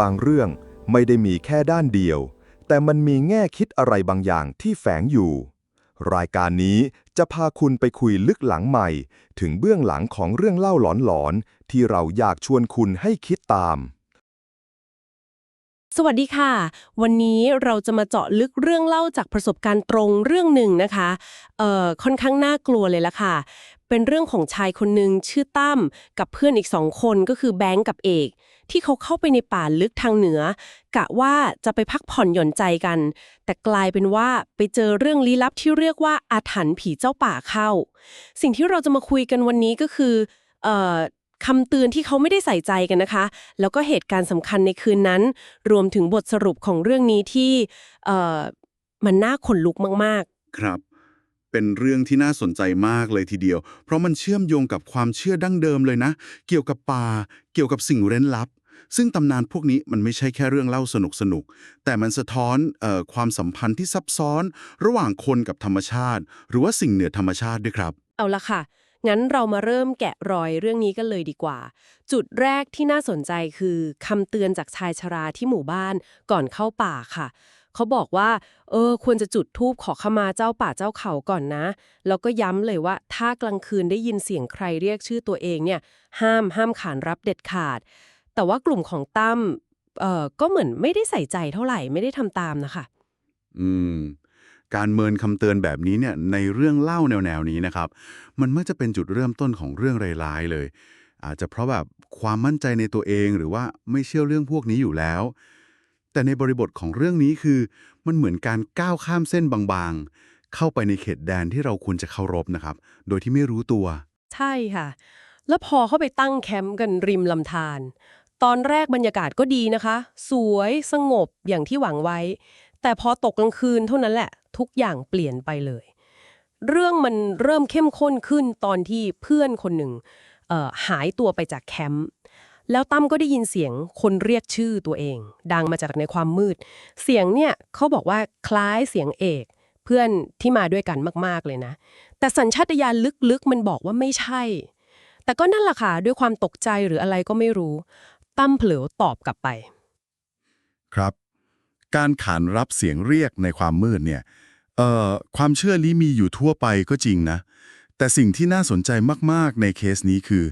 บางเรื่องไม่ได้มีแค่ด้านเดียว แต่มันมีแง่คิดอะไรบางอย่างที่แฝงอยู่ รายการนี้จะพาคุณไปคุยลึกหลังใหม่ ถึงเบื้องหลังของเรื่องเล่าหลอนๆที่เราอยากชวนคุณให้คิดตาม สวัสดีค่ะ วันนี้เราจะมาเจาะลึกเรื่องเล่าจากประสบการณ์ตรงเรื่องหนึ่งนะคะเอ่อค่อนข้างน่ากลัวเลยละค่ะ เป็นเรื่องของชายคนหนึ่งชื่อตั้มกับเพื่อนอีกสองคนก็คือแบงก์กับเอก ที่เขาเข้าไปในป่าลึกทางเหนือ กะว่าจะไปพักผ่อนหย่อนใจกัน แต่กลายเป็นว่าไปเจอเรื่องลี้ลับที่เรียกว่าอาถรรพ์ผีเจ้าป่าเข้า สิ่งที่เราจะมาคุยกันวันนี้ก็คือเอ่อคำเตือนที่เขาไม่ได้ใส่ใจกันนะคะ แล้วก็เหตุการณ์สำคัญในคืนนั้น รวมถึงบทสรุปของเรื่องนี้ที่เอ่อมันน่าขนลุกมากครับ เป็นเรื่องที่น่าสนใจมากเลยทีเดียว เพราะมันเชื่อมโยงกับความเชื่อดั้งเดิมเลยนะ เกี่ยวกับป่า เกี่ยวกับสิ่งเร้นลับ ซึ่งตำนานพวกนี้มันไม่ใช่แค่เรื่องเล่าสนุกสนุกๆแต่มันสะท้อนออความสัมพันธ์ที่ซับซ้อน ระหว่างคนกับธรรมชาติ หรือว่าสิ่งเหนือธรรมชาติด้วยครับ เอาละค่ะ งั้นเรามาเริ่มแกะรอยเรื่องนี้กันเลยดีกว่า จุดแรกที่น่าสนใจคือคำเตือนจากชายชราที่หมู่บ้านก่อนเข้าป่าค่ะ เขาบอกว่า เออ ควรจะจุดธูปขอขมาเจ้าป่าเจ้าเขาก่อนนะ แล้วก็ย้ำเลยว่า ถ้ากลางคืนได้ยินเสียงใครเรียกชื่อตัวเองเนี่ย ห้ามห้ามขานรับเด็ดขาด แต่ว่ากลุ่มของตั้มเอ่อก็เหมือนไม่ได้ใส่ใจเท่าไหร่ไม่ได้ทำตามนะคะ อืม การเมินคำเตือนแบบนี้เนี่ยในเรื่องเล่าแนวๆนี้นะครับ มันเมักจะเป็นจุดเริ่มต้นของเรื่องร้ายๆเลย อาจจะเพราะแบบความมั่นใจในตัวเองหรือว่าไม่เชื่อเรื่องพวกนี้อยู่แล้ว แต่ในบริบทของเรื่องนี้คือ มันเหมือนการก้าวข้ามเส้นบางๆ เข้าไปในเขตแดนที่เราควรจะเคารพนะครับ โดยที่ไม่รู้ตัว ใช่ค่ะ แล้วพอเข้าไปตั้งแคมป์กันริมลำธารตอนแรกบรรยากาศก็ดีนะคะ สวยสงบอย่างที่หวังไว้ แต่พอตกกลางคืนเท่านั้นแหละ ทุกอย่างเปลี่ยนไปเลย เรื่องมันเริ่มเข้มข้นขึ้นตอนที่เพื่อนคนหนึ่งหายตัวไปจากแคมป์ แล้วตั้มก็ได้ยินเสียงคนเรียกชื่อตัวเอง ดังมาจากในความมืด เสียงเนี่ยเขาบอกว่าคล้ายเสียงเอก เพื่อนที่มาด้วยกันมากๆเลยนะ แต่สัญชาตญาณลึกๆ มันบอกว่าไม่ใช่ แต่ก็นั่นแหละค่ะด้วยความตกใจหรืออะไรก็ไม่รู้ ตั้มเผลอตอบกลับไป ครับ การขานรับเสียงเรียกในความมืดเนี่ยเอ่อความเชื่อนี้มีอยู่ทั่วไปก็จริงนะ แต่สิ่งที่น่าสนใจมากๆในเคสนี้คือ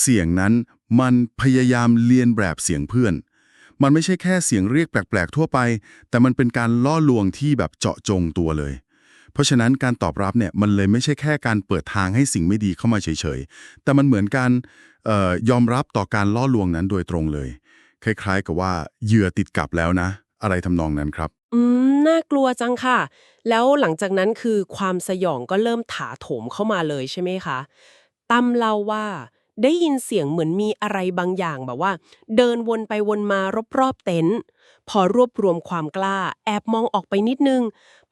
เสียงนั้น มันพยายามเลียนแบบเสียงเพื่อน มันไม่ใช่แค่เสียงเรียกแปลกๆทั่วไป แต่มันเป็นการล่อลวงที่แบบเจาะจงตัวเลย เพราะฉะนั้นการตอบรับเนี่ยมันเลยไม่ใช่แค่การเปิดทางให้สิ่งไม่ดีเข้ามาเฉยๆ แต่มันเหมือนการออยอมรับต่อการล่อลวงนั้นโดยตรงเลย คล้ายๆ กับว่าเหยื่อติดกับแล้วนะ อะไรทำนองนั้นครับ อืม น่ากลัวจังค่ะ แล้วหลังจากนั้นคือความสยองก็เริ่มถาโถมเข้ามาเลยใช่ไหมคะตั้มเล่าว่า ได้ยินเสียงเหมือนมีอะไรบางอย่างแบบว่า เดินวนไปวนมารอบๆเต็นท์พอรวบรวมความกล้า แอบมองออกไปนิดนึง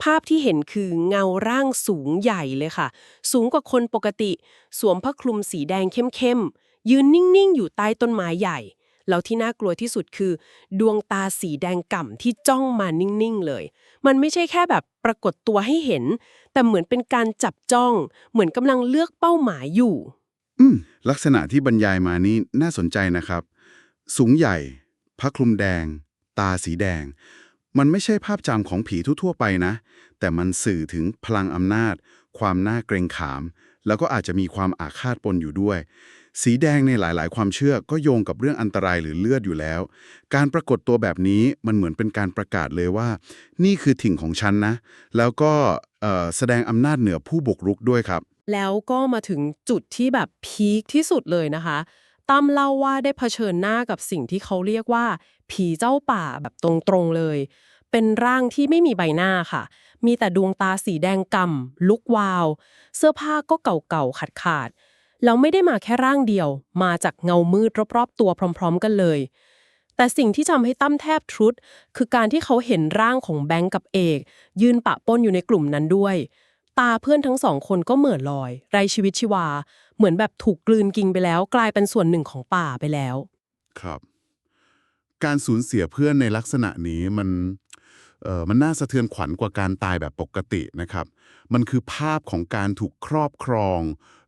ภาพที่เห็นคือเงาร่างสูงใหญ่เลยค่ะ สูงกว่าคนปกติ สวมผ้าคลุมสีแดงเข้มๆ ยืนนิ่งๆ อยู่ใต้ต้นไม้ใหญ่ แล้วที่น่ากลัวที่สุดคือ ดวงตาสีแดงก่ำที่จ้องมานิ่งๆเลย มันไม่ใช่แค่แบบปรากฏตัวให้เห็น แต่เหมือนเป็นการจับจ้อง เหมือนกำลังเลือกเป้าหมายอยู่ อืม ลักษณะที่บรรยายมานี่น่าสนใจนะครับ สูงใหญ่ผ้าคลุมแดง ตาสีแดง มันไม่ใช่ภาพจำของผีทั่วๆไปนะ แต่มันสื่อถึงพลังอำนาจ ความน่าเกรงขาม แล้วก็อาจจะมีความอาฆาตปนอยู่ด้วย สีแดงในหลายๆ ความเชื่อก็โยงกับเรื่องอันตรายหรือเลือดอยู่แล้ว การปรากฏตัวแบบนี้มันเหมือนเป็นการประกาศเลยว่า นี่คือถิ่นของฉันนะ แล้วก็แสดงอำนาจเหนือผู้บุกรุกด้วยครับ แล้วก็มาถึงจุดที่แบบพีคที่สุดเลยนะคะตั้มเล่าว่าได้เผชิญหน้ากับสิ่งที่เขาเรียกว่า ผีเจ้าป่าแบบตรงๆเลย เป็นร่างที่ไม่มีใบหน้าค่ะ มีแต่ดวงตาสีแดงกำ่ำลุกวาว เสื้อผ้าก็เก่าๆขาดๆแล้วไม่ได้มาแค่ร่างเดียว มาจากเงามืดรอบๆตัวพร้อม ๆ กันเลย แต่สิ่งที่ทำให้ตั้มแทบทรุดคือการที่เขาเห็นร่างของแบงก์กับเอก ยืนปะปนอยู่ในกลุ่มนั้นด้วย ตาเพื่อนทั้งสองคนก็เหม่อนลอย ไรชีวิตชีวา เหมือนแบบถูกกลืนกินไปแล้ว กลายเป็นส่วนหนึ่งของป่าไปแล้ว ครับ การสูญเสียเพื่อนในลักษณะนี้มันเออมันน่าสะเทือนขวัญกว่าการตายแบบปกตินะครับ มันคือภาพของการถูกครอบครอง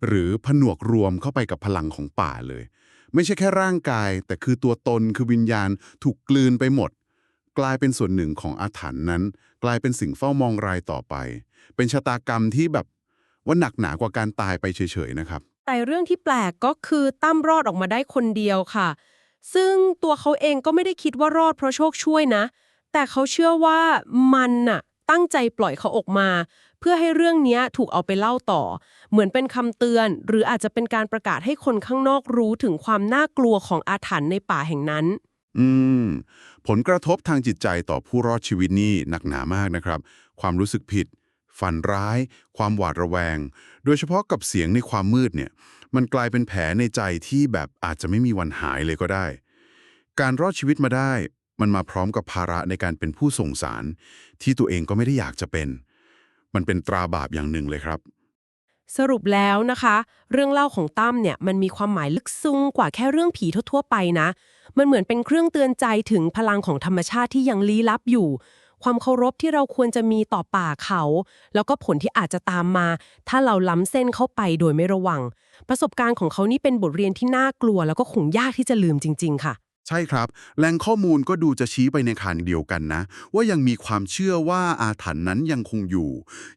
หรือผนวกรวมเข้าไปกับพลังของป่าเลย ไม่ใช่แค่ร่างกาย แต่คือตัวตนคือวิญญาณถูกกลืนไปหมด กลายเป็นส่วนหนึ่งของอาถรรพ์นั้น กลายเป็นสิ่งเฝ้ามองรายต่อไป เป็นชะตากรรมที่แบบว่าหนักหนากว่าการตายไปเฉยๆนะครับ แต่เรื่องที่แปลกก็คือตั้มรอดออกมาได้คนเดียวค่ะ ซึ่งตัวเขาเองก็ไม่ได้คิดว่ารอดเพราะโชคช่วยนะ แต่เขาเชื่อว่ามันน่ะตั้งใจปล่อยเขาออกมา เพื่อให้เรื่องนี้ถูกเอาไปเล่าต่อ เหมือนเป็นคำเตือน หรืออาจจะเป็นการประกาศให้คนข้างนอกรู้ถึงความน่ากลัวของอาถรรพ์ในป่าแห่งนั้น อืม ผลกระทบทางจิตใจต่อผู้รอดชีวิตนี่หนักหนามากนะครับ ความรู้สึกผิด ฝันร้าย ความหวาดระแวง โดยเฉพาะกับเสียงในความมืดเนี่ย มันกลายเป็นแผลในใจที่แบบอาจจะไม่มีวันหายเลยก็ได้ การรอดชีวิตมาได้ มันมาพร้อมกับภาระในการเป็นผู้ส่งสาร ที่ตัวเองก็ไม่ได้อยากจะเป็น มันเป็นตราบาปอย่างหนึ่งเลยครับ สรุปแล้วนะคะ เรื่องเล่าของตั้มเนี่ยมันมีความหมายลึกซึ้งกว่าแค่เรื่องผีทั่วๆไปนะ มันเหมือนเป็นเครื่องเตือนใจถึงพลังของธรรมชาติที่ยังลี้ลับอยู่ ความเคารพที่เราควรจะมีต่อป่าเขา แล้วก็ผลที่อาจจะตามมา ถ้าเราล้ำเส้นเข้าไปโดยไม่ระวัง ประสบการณ์ของเขานี่เป็นบทเรียนที่น่ากลัว แล้วก็คงยากที่จะลืมจริง ๆ ค่ะ ใช่ครับ แหล่งข้อมูลก็ดูจะชี้ไปในทางเดียวกันนะ ว่ายังมีความเชื่อว่าอาถรรพ์นั้นยังคงอยู่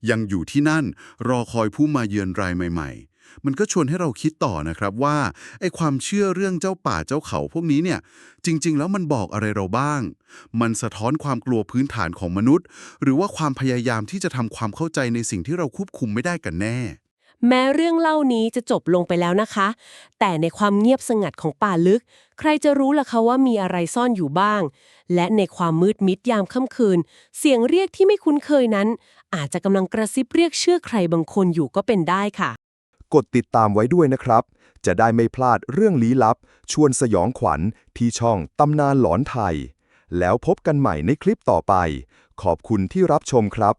ยังอยู่ที่นั่นรอคอยผู้มาเยือนรายใหม่ ๆ มันก็ชวนให้เราคิดต่อนะครับว่าไอ้ความเชื่อเรื่องเจ้าป่าเจ้าเขาพวกนี้เนี่ย จริง ๆ แล้วมันบอกอะไรเราบ้าง มันสะท้อนความกลัวพื้นฐานของมนุษย์ หรือว่าความพยายามที่จะทำความเข้าใจในสิ่งที่เราควบคุมไม่ได้กันแน่ แม้เรื่องเล่านี้จะจบลงไปแล้วนะคะ แต่ในความเงียบสงัดของป่าลึก ใครจะรู้ล่ะคะว่ามีอะไรซ่อนอยู่บ้าง และในความมืดมิดยามค่ำคืน เสียงเรียกที่ไม่คุ้นเคยนั้น อาจจะกำลังกระซิบเรียกชื่อใครบางคนอยู่ก็เป็นได้ค่ะ กดติดตามไว้ด้วยนะครับ จะได้ไม่พลาดเรื่องลี้ลับ ชวนสยองขวัญที่ช่องตำนานหลอนไทย แล้วพบกันใหม่ในคลิปต่อไป ขอบคุณที่รับชมครับ